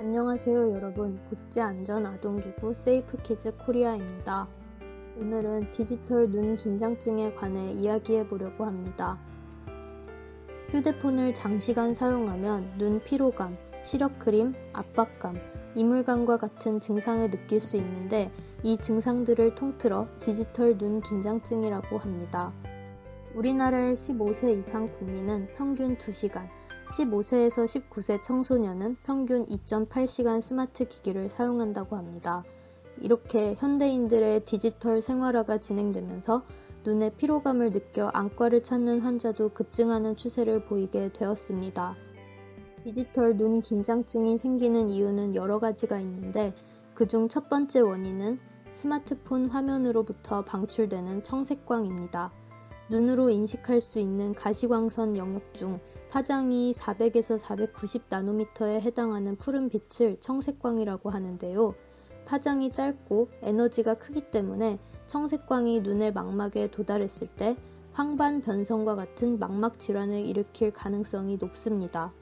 안녕하세요 여러분 국제안전아동기구 세이프키즈 코리아입니다. 오늘은 디지털 눈 긴장증에 관해 이야기해 보려고 합니다. 휴대폰을 장시간 사용하면 눈 피로감, 시력크림, 압박감, 이물감과 같은 증상을 느낄 수 있는데 이 증상들을 통틀어 디지털 눈 긴장증이라고 합니다. 우리나라의 15세 이상 국민은 평균 2시간, 15세에서 19세 청소년은 평균 2.8시간 스마트 기기를 사용한다고 합니다. 이렇게 현대인들의 디지털 생활화가 진행되면서 눈에 피로감을 느껴 안과를 찾는 환자도 급증하는 추세를 보이게 되었습니다. 디지털 눈 긴장증이 생기는 이유는 여러 가지가 있는데 그중 첫 번째 원인은 스마트폰 화면으로부터 방출되는 청색광입니다. 눈으로 인식할 수 있는 가시광선 영역 중 파장이 400에서 490 나노미터에 해당하는 푸른 빛을 청색광이라고 하는데요. 파장이 짧고 에너지가 크기 때문에 청색광이 눈의 망막에 도달했을 때 황반 변성과 같은 망막 질환을 일으킬 가능성이 높습니다.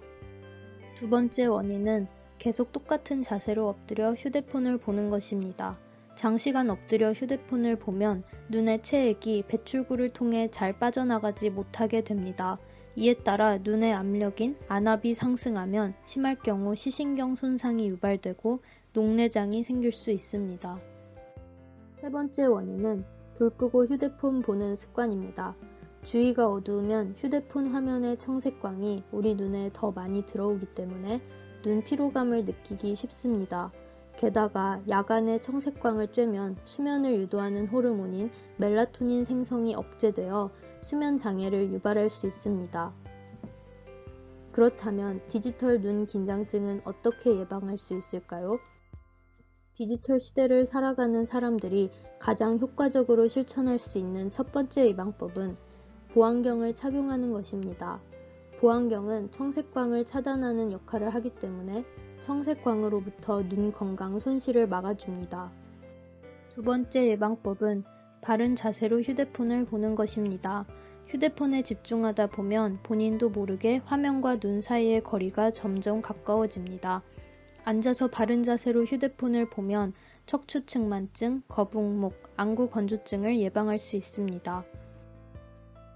두 번째 원인은 계속 똑같은 자세로 엎드려 휴대폰을 보는 것입니다. 장시간 엎드려 휴대폰을 보면 눈의 체액이 배출구를 통해 잘 빠져나가지 못하게 됩니다. 이에 따라 눈의 압력인 안압이 상승하면 심할 경우 시신경 손상이 유발되고 녹내장이 생길 수 있습니다. 세 번째 원인은 불 끄고 휴대폰 보는 습관입니다. 주위가 어두우면 휴대폰 화면의 청색광이 우리 눈에 더 많이 들어오기 때문에 눈 피로감을 느끼기 쉽습니다. 게다가 야간에 청색광을 쬐면 수면을 유도하는 호르몬인 멜라토닌 생성이 억제되어 수면 장애를 유발할 수 있습니다. 그렇다면 디지털 눈 긴장증은 어떻게 예방할 수 있을까요? 디지털 시대를 살아가는 사람들이 가장 효과적으로 실천할 수 있는 첫 번째 예방법은 보안경을 착용하는 것입니다. 보안경은 청색광을 차단하는 역할을 하기 때문에 청색광으로부터 눈 건강 손실을 막아줍니다. 두 번째 예방법은 바른 자세로 휴대폰을 보는 것입니다. 휴대폰에 집중하다 보면 본인도 모르게 화면과 눈 사이의 거리가 점점 가까워집니다. 앉아서 바른 자세로 휴대폰을 보면 척추측만증, 거북목, 안구 건조증을 예방할 수 있습니다.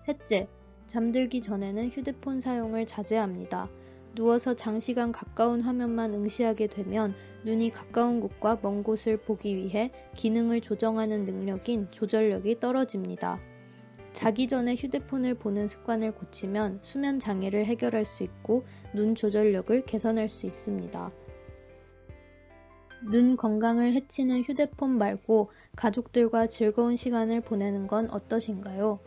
셋째, 잠들기 전에는 휴대폰 사용을 자제합니다. 누워서 장시간 가까운 화면만 응시하게 되면 눈이 가까운 곳과 먼 곳을 보기 위해 기능을 조정하는 능력인 조절력이 떨어집니다. 자기 전에 휴대폰을 보는 습관을 고치면 수면 장애를 해결할 수 있고 눈 조절력을 개선할 수 있습니다. 눈 건강을 해치는 휴대폰 말고 가족들과 즐거운 시간을 보내는 건 어떠신가요?